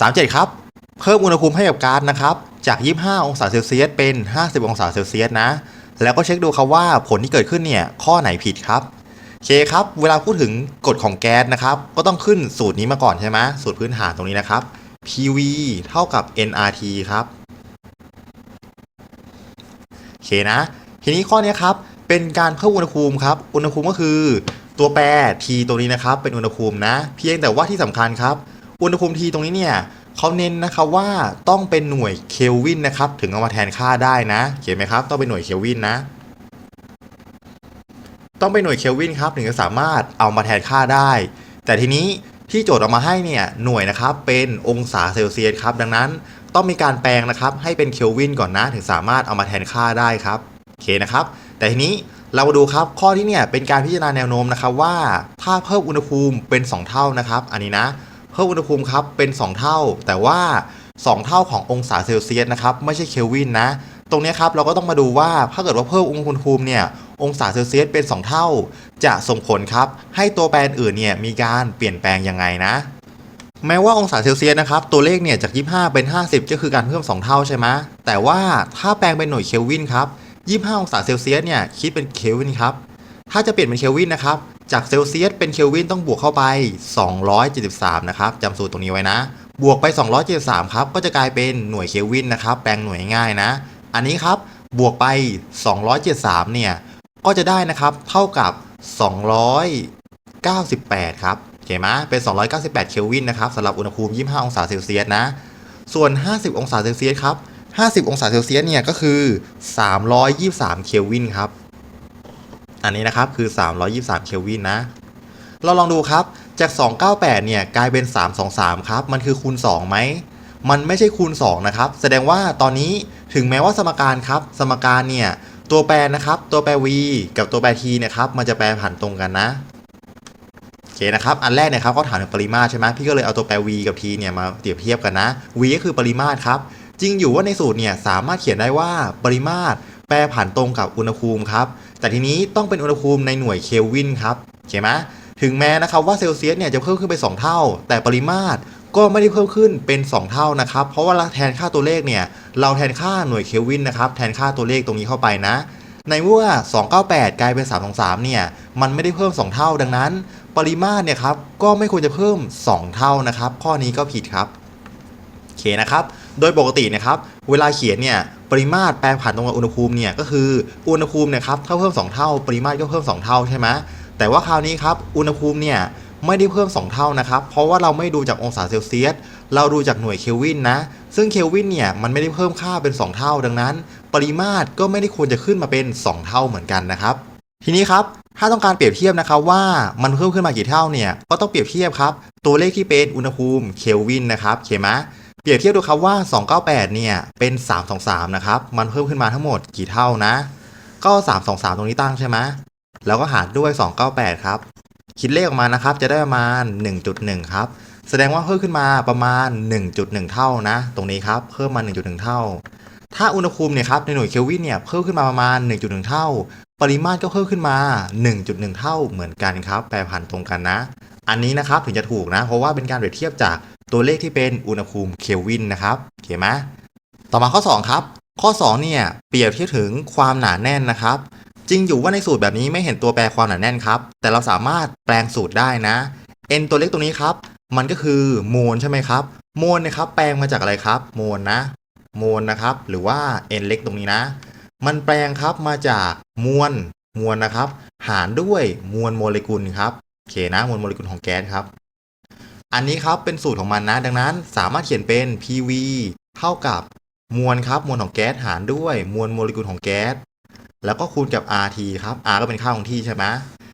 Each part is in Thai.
37 ครับ เพิ่มอุณหภูมิให้กับก๊าซนะครับ จาก 25 องศาเซลเซียสเป็น 50 องศาเซลเซียสนะ แล้วก็เช็คดูครับว่าผลที่เกิดขึ้นเนี่ยข้อไหนผิดครับโอเคครับ เวลาพูดถึงกฎของแก๊สนะครับ ก็ต้องขึ้นสูตรนี้มาก่อนใช่ไหมสูตรพื้นฐานตรงนี้นะครับ PV เท่ากับ nRT ครับโอเคนะ ทีนี้ข้อนี้ครับ เป็นการเพิ่มอุณหภูมิครับ อุณหภูมิก็คือตัวแปร T ตัวนี้นะครับ เป็นอุณหภูมินะ เพียงแต่ว่าที่สำคัญครับ อุณหภูมิ T ตรงนี้เนี่ยเขาเน้นนะครับว่าต้องเป็นหน่วยเคลวินนะครับถึงเอามาแทนค่าได้นะเขียนไหมครับ ต้องเป็นหน่วยเคลวินนะ ต้องเป็นหน่วยเคลวินครับถึงจะสามารถเอามาแทนค่าได้ แต่ทีนี้ที่โจทย์เอามาให้เนี่ยหน่วยนะครับเป็นองศาเซลเซียสครับดังนั้นต้องมีการแปลงนะครับให้เป็นเคลวินก่อนนะถึงสามารถเอามาแทนค่าได้ครับโอเคนะครับ แต่ทีนี้เรามาดูครับข้อที่เนี่ยเป็นการพิจารณาแนวโน้มนะครับว่าถ้าเพิ่มอุณหภูมิเป็น 2 เท่านะครับ อันนี้นะ พิ่มอุณหภูมิครับเป็น 2 เท่า แต่ว่า 2 เท่าขององศาเซลเซียสนะครับไม่ใช่เคลวินนะ ตรงนี้ครับเราก็ต้องมาดูว่าถ้าเกิดว่าเพิ่มอุณหภูมิเนี่ยองศาเซลเซียสเป็น 2 เท่า จะส่งผลครับให้ตัวแปรอื่นเนี่ยมีการเปลี่ยนแปลงยังไงนะ แม้ว่าองศาเซลเซียสนะครับตัวเลขเนี่ยจาก 25 เป็น 50 ก็คือการเพิ่ม 2 เท่าใช่ไหมแต่ว่าถ้าแปลงเป็นหน่วยเคลวินครับ25 องศาเซลเซียสเนี่ยคิดเป็นเคลวินครับถ้าจะเปลี่ยนเป็นเคลวินนะครับ จากเซลเซียสเป็นเคลวินต้องบวกเข้าไป 273 นะครับจำสูตรตรงนี้ไว้นะ บวกไป 273 ครับ ก็จะกลายเป็นหน่วยเคลวินนะครับ แปลงหน่วยง่ายนะ อันนี้ครับ บวกไป 273 เนี่ย ก็จะได้นะครับ เท่ากับ 298 ครับโอเคไหมเป็น 298 เคลวินนะครับสำหรับอุณหภูมิ 25 องศาเซลเซียสนะ ส่วน 50 องศาเซลเซียสครับ 50 องศาเซลเซียสเนี่ยก็คือ 323 เคลวินครับ อันนี้นะครับคือ 323 เคลวินนะ เราลองดูครับ จาก 298 เนี่ยกลายเป็น 323 ครับ มันคือคูณ 2 ไหม มันไม่ใช่คูณ 2 นะครับ แสดงว่าตอนนี้ถึงแม้ว่าสมการครับ สมการเนี่ยตัวแปรนะครับ ตัวแปร v กับตัวแปร t นะครับ มันจะแปรผันตรงกันนะโอเคนะครับ อันแรกเนี่ยครับเขาถามถึงปริมาตรใช่ไหมพี่ก็เลยเอาตัวแปร v กับ t เนี่ยมาเปรียบเทียบกันนะ v ก็คือปริมาตรครับ จริงอยู่ว่าในสูตรเนี่ยสามารถเขียนได้ว่าปริมาตรแปรผันตรงกับอุณหภูมิครับ แต่ทีนี้ต้องเป็นอุณหภูมิในหน่วยเคลวินครับโอเคไหมถึงแม้นะครับว่าเซลเซียสเนี่ยจะเพิ่มขึ้นไป 2 เท่า แต่ปริมาตรก็ไม่ได้เพิ่มขึ้นเป็น 2 เท่านะครับ เพราะว่าเราแทนค่าตัวเลขเนี่ย เราแทนค่าหน่วยเคลวินนะครับ แทนค่าตัวเลขตรงนี้เข้าไปนะ ในเมื่อ 298 กลายเป็น 323 เนี่ย มันไม่ได้เพิ่ม 2 เท่าดังนั้น ปริมาตรเนี่ยครับ ก็ไม่ควรจะเพิ่ม 2 เท่านะครับ ข้อนี้ก็ผิดครับ โอเคนะครับ โดยปกตินะครับ เวลาเขียนเนี่ย ปริมาตรแปรผันตรงกับอุณหภูมิเนี่ยก็คืออุณหภูมิเนี่ยครับถ้าเพิ่ม 2 เท่า ปริมาตรก็เพิ่ม 2 เท่าใช่ไหมแต่ว่าคราวนี้ครับอุณหภูมิเนี่ยไม่ได้เพิ่ม 2 เท่านะครับ เพราะว่าเราไม่ดูจากองศาเซลเซียส เราดูจากหน่วยเคลวินนะ ซึ่งเคลวินเนี่ยมันไม่ได้เพิ่มค่าเป็น 2 เท่า ดังนั้น ปริมาตรก็ไม่ได้ควรจะขึ้นมาเป็น 2 เท่าเหมือนกันนะครับ ทีนี้ครับ ถ้าต้องการเปรียบเทียบนะครับว่ามันเพิ่มขึ้นมากี่เท่าเนี่ย ก็ต้องเปรียบเทียบครับ ตัวเลขที่เป็นอุณหภูมิเคลวินนะครับเข้าไหม เปรียบเทียบดูครับว่า 298 เนี่ย เป็น 323 นะครับ มันเพิ่มขึ้นมาทั้งหมดกี่เท่านะ ก็ 323 ตรงนี้ตั้งใช่ไหมแล้วก็หารด้วย 298 ครับ คิดเลขออกมานะครับ จะได้ประมาณ 1.1 ครับ แสดงว่าเพิ่มขึ้นมาประมาณ 1.1 เท่านะ ตรงนี้ครับ เพิ่มมา 1.1 เท่า ถ้าอุณหภูมิเนี่ยครับ ในหน่วยเคลวินเนี่ย เพิ่มขึ้นมาประมาณ 1.1 เท่า ปริมาตรก็เพิ่มขึ้นมา 1.1 เท่าเหมือนกันครับ แปรผันตรงกันนะ อันนี้นะครับถึงจะถูกนะ เพราะว่าเป็นการเปรียบเทียบจาก ตัวเลขที่เป็นอุณหภูมิเคลวินนะครับโอเคไหมต่อมาข้อ 2 ครับ ข้อ 2 เนี่ย เปรียบเทียบถึงความหนาแน่นนะครับ จริงอยู่ว่าในสูตรแบบนี้ไม่เห็นตัวแปรความหนาแน่นครับ แต่เราสามารถแปลงสูตรได้นะ n ตัวเลขตรงนี้ครับ มันก็คือโมลใช่ไหมครับ โมลนี่ยครับแปลงมาจากอะไรครับโมลนะ โมลนะครับ หรือว่า n เล็กตรงนี้นะ มันแปลงครับมาจากมวลมวลนะครับ หารด้วยมวลโมเลกุลครับโอเคนะมวลโมเลกุลของแก๊สครับ อันนี้ครับเป็นสูตรของมันนะ ดังนั้นสามารถเขียนเป็น PV เท่ากับมวลครับมวลของแก๊สหารด้วยมวลโมเลกุลของแก๊สแล้วก็คูณกับ RT ครับ R ก็เป็นค่าของที่ใช่ไหม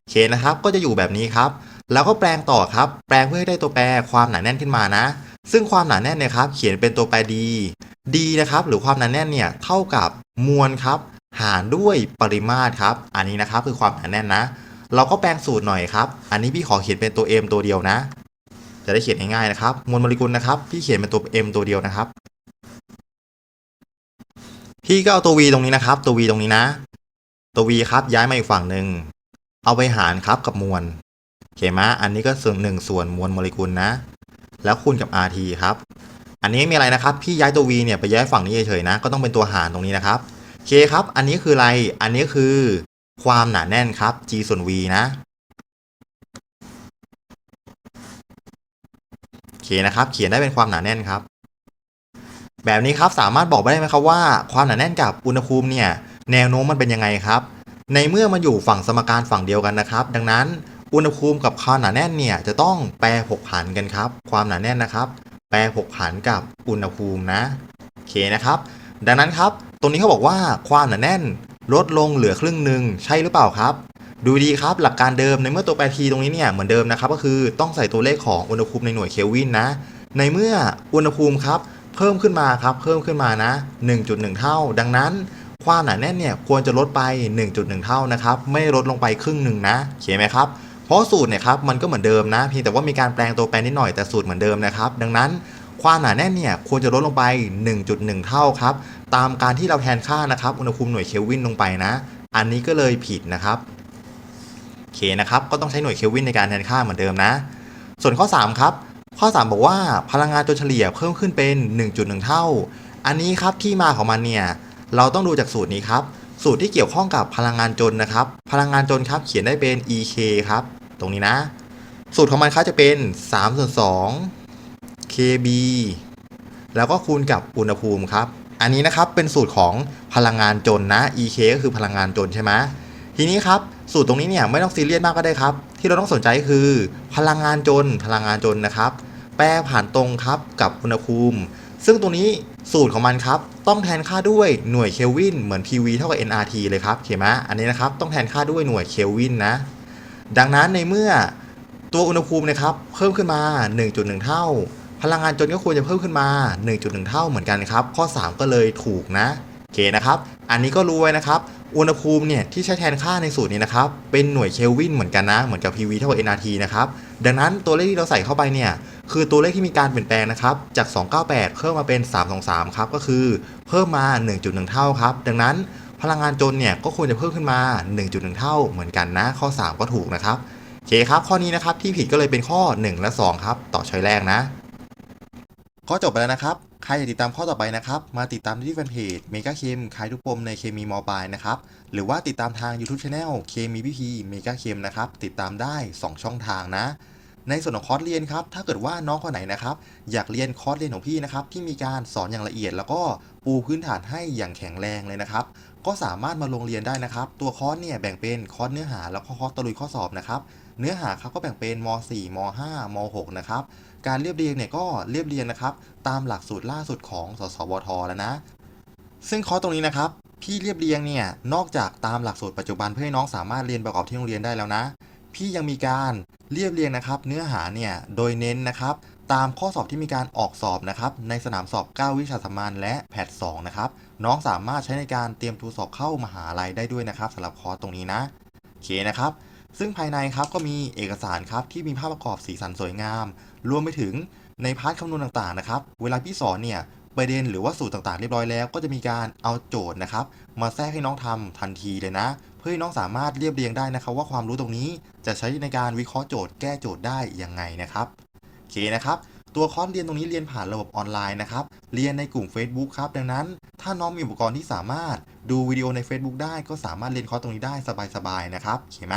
โอเคนะครับก็จะอยู่แบบนี้ครับ แล้วก็แปลงต่อครับ แปลงเพื่อให้ได้ตัวแปรความหนาแน่นขึ้นมานะ ซึ่งความหนาแน่นเนี่ยครับ เขียนเป็นตัวแปร D D นะครับ หรือความหนาแน่นเนี่ยเท่ากับมวลครับ หารด้วยปริมาตรครับ อันนี้นะครับคือความหนาแน่นนะ เราก็แปลงสูตรหน่อยครับ อันนี้พี่ขอเขียนเป็นตัว M ตัวเดียวนะ จะได้เขียนง่ายๆนะครับมวลโมเลกุลนะครับพี่เขียนเป็นตัว M ตัวเดียวนะครับ พี่ก็เอาตัว V ตรงนี้นะครับ ตัว V ตรงนี้นะ ตัว v ครับย้ายมาอีกฝั่งหนึ่งเอาไปหารครับกับมวลโอเคไหมอันนี้ก็ส่วนหนึ่งส่วนมวลโมเลกุลนะ แล้วคูณกับ rt ครับ อันนี้ไม่มีอะไรนะครับ พี่ย้ายตัว v เนี่ยไปย้ายฝั่งนี้เฉยๆนะ ก็ต้องเป็นตัวหารตรงนี้นะครับเคครับ อันนี้คืออะไร อันนี้คือความหนาแน่นครับ g ส่วน v นะ เคนะครับ เขียนได้เป็นความหนาแน่นครับ แบบนี้ครับสามารถบอกได้ไหมครับว่าความหนาแน่นกับอุณหภูมิเนี่ยแนวโน้มมันเป็นยังไงครับ ในเมื่อมันอยู่ฝั่งสมการฝั่งเดียวกันนะครับ ดังนั้นอุณหภูมิกับความหนาแน่นเนี่ยจะต้องแปรผกผันกันครับ ความหนาแน่นนะครับ แปรผกผันกับอุณหภูมินะโอเคนะครับ ดังนั้นครับ ตรงนี้เขาบอกว่าความหนาแน่นลดลงเหลือครึ่งหนึ่งใช่หรือเปล่าครับ ดูดีครับหลักการเดิมในเมื่อตัวแปรทีตรงนี้เนี่ยเหมือนเดิมนะครับก็คือต้องใส่ตัวเลขของอุณหภูมิในหน่วยเคลวินนะ ในเมื่ออุณหภูมิครับเพิ่มขึ้นมาครับเพิ่มขึ้นมานะ 1.1 เท่า ดังนั้นความหนาแน่นเนี่ยควรจะลดไป 1.1 เท่านะครับไม่ลดลงไปครึ่งหนึ่งนะเขียนไหมครับเพราะสูตรเนี่ยครับมันก็เหมือนเดิมนะเพียงแต่ว่ามีการแปลงตัวแปรนิดหน่อยแต่สูตรเหมือนเดิมนะครับดังนั้นความหนาแน่นเนี่ยควรจะลดลงไป 1.1 เท่าครับตามการที่เราแทนค่านะครับอุณหภูมิหน่วยเคลวินลงไปนะ อันนี้ก็เลยผิดนะครับ โอเคนะครับก็ต้องใช้หน่วยเคลวินในการแทนค่าเหมือนเดิมนะ ส่วนข้อ 3 ครับ ข้อ 3 บอกว่าพลังงานตัวเฉลี่ยเพิ่มขึ้นเป็น 1.1 เท่า อันนี้ครับที่มาของมันเนี่ยเราต้องดูจากสูตรนี้ครับ สูตรที่เกี่ยวข้องกับพลังงานจนนะครับ พลังงานจนครับเขียนได้เป็น EK ครับ ตรงนี้นะ สูตรของมันครับจะเป็น3ส่วน2 KB แล้วก็คูณกับอุณหภูมิครับ อันนี้นะครับเป็นสูตรของพลังงานจนนะ EK ก็คือพลังงานจนใช่ไหม ทีนี้ครับสูตรตรงนี้เนี่ยไม่ต้องซีเรียสมากก็ได้ครับ ที่เราต้องสนใจคือ พลังงานจนพลังงานจนนะครับ แปรผ่านตรงครับกับอุณหภูมิ ซึ่งตรงนี้สูตรของมันครับ ต้องแทนค่าด้วยหน่วยเคลวินเหมือน PV เท่ากับ nRT เลยครับเขียนไหมอันนี้นะครับต้องแทนค่าด้วยหน่วยเคลวินนะ ดังนั้นในเมื่อตัวอุณหภูมินะครับเพิ่มขึ้นมา 1.1 เท่า พลังงานจนก็ควรจะเพิ่มขึ้นมา 1.1 เท่าเหมือนกันครับ ข้อ 3 ก็เลยถูกนะโอเคนะครับ อันนี้ก็รู้ไว้นะครับ อุณหภูมิเนี่ยที่ใช้แทนค่าในสูตรนี้นะครับ เป็นหน่วยเคลวินเหมือนกันนะ เหมือนกับ PV เท่ากับ nRT นะครับ ดังนั้นตัวเลขที่เราใส่เข้าไปเนี่ย คือตัวเลขที่มีการเปลี่ยนแปลงนะครับ จาก 298 เพิ่มมาเป็น 323 ครับ ก็คือเพิ่มมา 1.1 เท่าครับ ดังนั้นพลังงานจนเนี่ยก็ควรจะเพิ่มขึ้นมา 1.1 เท่าเหมือนกันนะ ข้อ 3 ก็ถูกนะครับโอเคครับ ข้อนี้นะครับที่ผิดก็เลยเป็นข้อ 1 และ 2 ครับ ต่อช้อยแรกนะ ข้อจบไปแล้วนะครับ ใครอยากติดตามข้อต่อไปนะครับ มาติดตามที่แฟนเพจเมกาเคมขายทุกปมในเคมีมอบายนะครับ หรือว่าติดตามทาง YouTube Channel เคมีพีพีเมกาเคมนะครับ ติดตามได้ 2 ช่องทางนะ ในส่วนของคอร์สเรียนครับ ถ้าเกิดว่าน้องคนไหนนะครับ อยากเรียนคอร์สเรียนของพี่นะครับ ที่มีการสอนอย่างละเอียด แล้วก็ปูพื้นฐานให้อย่างแข็งแรงเลยนะครับ ก็สามารถมาลงเรียนได้นะครับ ตัวคอร์สเนี่ยแบ่งเป็นคอร์สเนื้อหา แล้วก็คอร์สตะลุยข้อสอบนะครับ เนื้อหาครับก็แบ่งเป็นม .4 ม .5 ม .6 นะครับ การเรียบเรียงเนี่ยก็เรียบเรียงนะครับ ตามหลักสูตรล่าสุดของสสวทแล้วนะ ซึ่งคอร์สตรงนี้นะครับพี่เรียบเรียงเนี่ยนอกจากตามหลักสูตรปัจจุบันเพื่อให้น้องสามารถเรียนประกอบที่โรงเรียนได้แล้วนะ พี่ยังมีการเรียบเรียงนะครับ เนื้อหาเนี่ยโดยเน้นนะครับตามข้อสอบที่มีการออกสอบนะครับในสนามสอบ 9 วิชาสามัญและแพท2นะครับน้องสามารถใช้ในการเตรียมทูสอบเข้ามหาลัยได้ด้วยนะครับสำหรับคอร์สตรงนี้นะโอเคนะครับ ซึ่งภายในครับก็มีเอกสารครับที่มีภาพประกอบสีสันสวยงาม รวมไปถึงในพาร์ทคำนวณต่างๆนะครับ เวลาพี่สอนเนี่ยประเด็นหรือว่าสูตรต่างๆเรียบร้อยแล้ว ก็จะมีการเอาโจทย์นะครับ มาแทรกให้น้องทำทันทีเลยนะ เพื่อให้น้องสามารถเรียบเรียงได้นะครับ ว่าความรู้ตรงนี้จะใช้ในการวิเคราะห์โจทย์แก้โจทย์ได้ยังไงนะครับโอเคนะครับ ตัวคอร์สเรียนตรงนี้เรียนผ่านระบบออนไลน์นะครับเรียนในกลุ่ม Facebook ครับดังนั้น ถ้าน้องมีอุปกรณ์ที่สามารถดูวิดีโอใน Facebook ได้ก็สามารถเรียนคอร์สตรงนี้ได้สบายๆนะครับโอเคไหม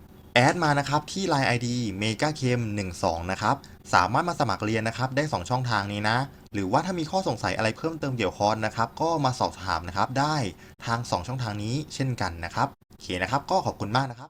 แอดมานะครับที่ Line ID m e g a k e m 1 2นะครับ สามารถมาสมัครเรียนนะครับ ได้ 2 ช่องทางนี้นะ หรือว่าถ้ามีข้อสงสัยอะไรเพิ่มเติมเกี่ยวคอร์สนะครับ ก็มาสอบถามนะครับ ได้ทาง 2 ช่องทางนี้เช่นกันนะครับโอเคนะครับ ก็ขอบคุณมากนะครับ